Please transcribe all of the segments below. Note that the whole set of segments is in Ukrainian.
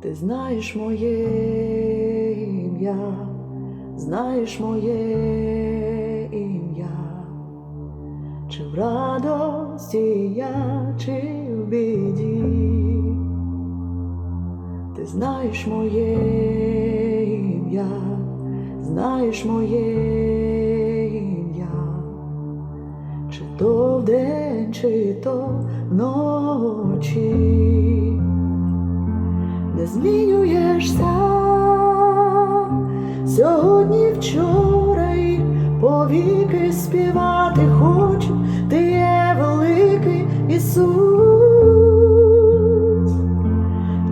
Ти знаєш моє ім'я, знаєш моє ім'я, чи в радості я, чи в біді. Ти знаєш моє ім'я, знаєш моє ім'я, чи то вдень, чи то вночі не змінюєшся. Сьогодні, вчора і повіки співати хочу, ти є великий Ісус,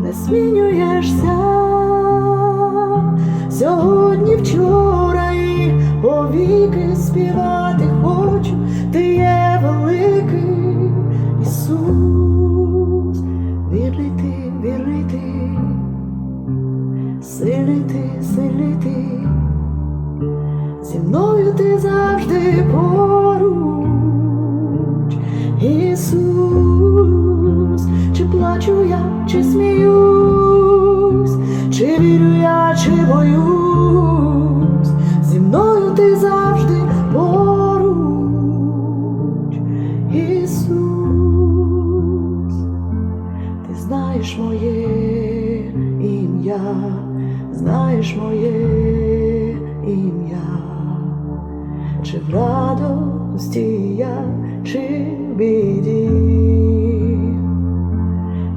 не змінюєшся. Сьогодні, вчора і повіки співати завжди поруч, Ісус, чи плачу я, чи сміюсь, чи вірю я, чи боюсь, зі мною ти завжди поруч, Ісус, ти знаєш моє ім'я, знаєш моє ім'я, чи в радості я, чи в біді,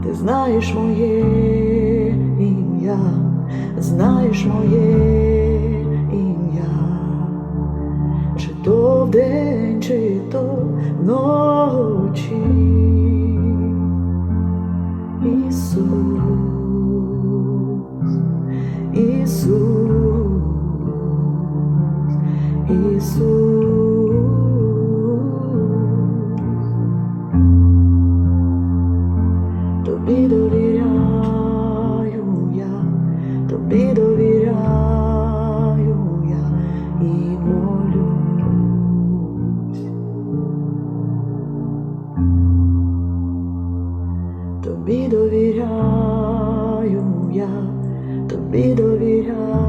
ти знаєш моє ім'я, знаєш моє ім'я, чи то вдень, чи то вночі. Ісус, Тобі довіряю я, тобі довіряю я і молюсь. Тобі довіряю я, тобі довіряю